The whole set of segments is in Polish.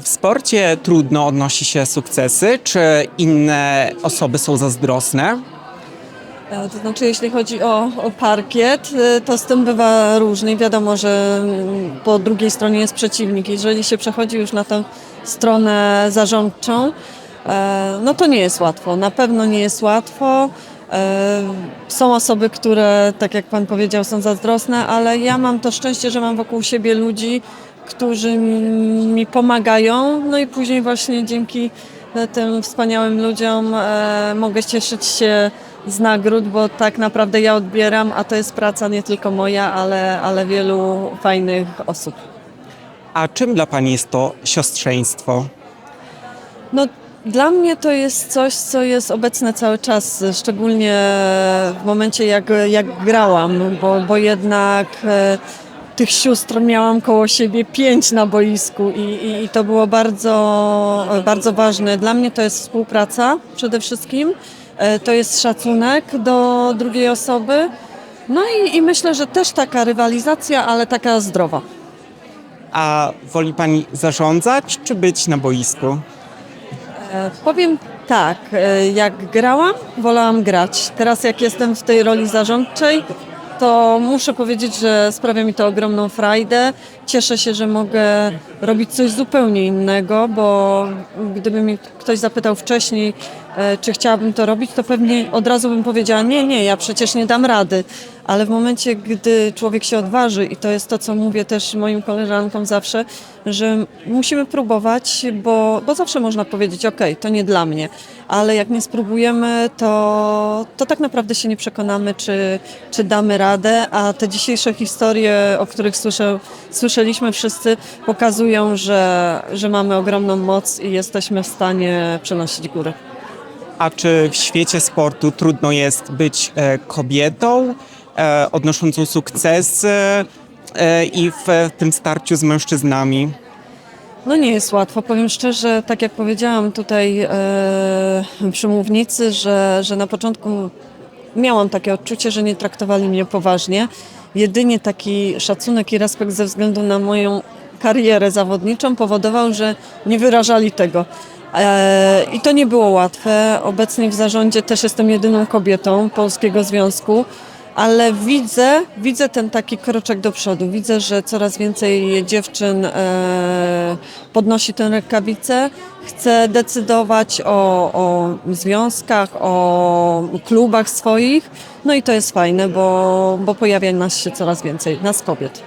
Czy w sporcie trudno odnosi się sukcesy? Czy inne osoby są zazdrosne? E, To znaczy, jeśli chodzi o, o parkiet, e, to z tym bywa różnie. Wiadomo, że mm, po drugiej stronie jest przeciwnik. Jeżeli się przechodzi już na tę stronę zarządczą, e, no to nie jest łatwo. Na pewno nie jest łatwo. Są osoby, które, tak jak Pan powiedział, są zazdrosne, ale ja mam to szczęście, że mam wokół siebie ludzi, którzy mi pomagają. No i później właśnie dzięki tym wspaniałym ludziom e, mogę cieszyć się z nagród, bo tak naprawdę ja odbieram, a to jest praca nie tylko moja, ale, ale wielu fajnych osób. A czym dla Pani jest to siostrzeństwo? No, dla mnie to jest coś, co jest obecne cały czas, szczególnie w momencie jak, jak grałam, bo, bo jednak e, tych sióstr miałam koło siebie pięć na boisku i, i, i to było bardzo, bardzo ważne. Dla mnie to jest współpraca przede wszystkim, e, to jest szacunek do drugiej osoby. No i, i myślę, że też taka rywalizacja, ale taka zdrowa. A woli Pani zarządzać, czy być na boisku? E, Powiem tak, e, jak grałam, wolałam grać. Teraz jak jestem w tej roli zarządczej, to muszę powiedzieć, że sprawia mi to ogromną frajdę. Cieszę się, że mogę robić coś zupełnie innego, bo gdyby mi ktoś zapytał wcześniej, e, czy chciałabym to robić, to pewnie od razu bym powiedziała, nie, nie, ja przecież nie dam rady. Ale w momencie, gdy człowiek się odważy, i to jest to, co mówię też moim koleżankom zawsze, że musimy próbować, bo, bo zawsze można powiedzieć, ok, to nie dla mnie, ale jak nie spróbujemy, to, to tak naprawdę się nie przekonamy, czy, czy damy radę, a te dzisiejsze historie, o których słyszę, słyszeliśmy wszyscy, pokazują, że, że mamy ogromną moc i jesteśmy w stanie przenosić góry. A czy w świecie sportu trudno jest być e, kobietą, odnoszącą sukcesy e, i w tym starciu z mężczyznami? No nie jest łatwo. Powiem szczerze, tak jak powiedziałam tutaj e, przy mównicy, że, że na początku miałam takie odczucie, że nie traktowali mnie poważnie. Jedynie taki szacunek i respekt ze względu na moją karierę zawodniczą powodował, że nie wyrażali tego. E, I to nie było łatwe. Obecnie w zarządzie też jestem jedyną kobietą Polskiego Związku ale widzę, widzę ten taki kroczek do przodu. Widzę, że coraz więcej dziewczyn e, podnosi tę rękawicę, chce decydować o, o związkach, o klubach swoich. No i to jest fajne, bo, bo pojawia nas się coraz więcej, nas kobiet.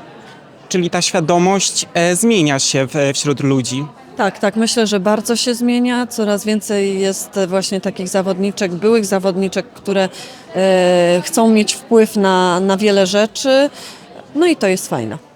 Czyli ta świadomość e, zmienia się wśród ludzi. Tak, tak, myślę, że bardzo się zmienia. Coraz więcej jest właśnie takich zawodniczek, byłych zawodniczek, które e, chcą mieć wpływ na, na wiele rzeczy. No i to jest fajne.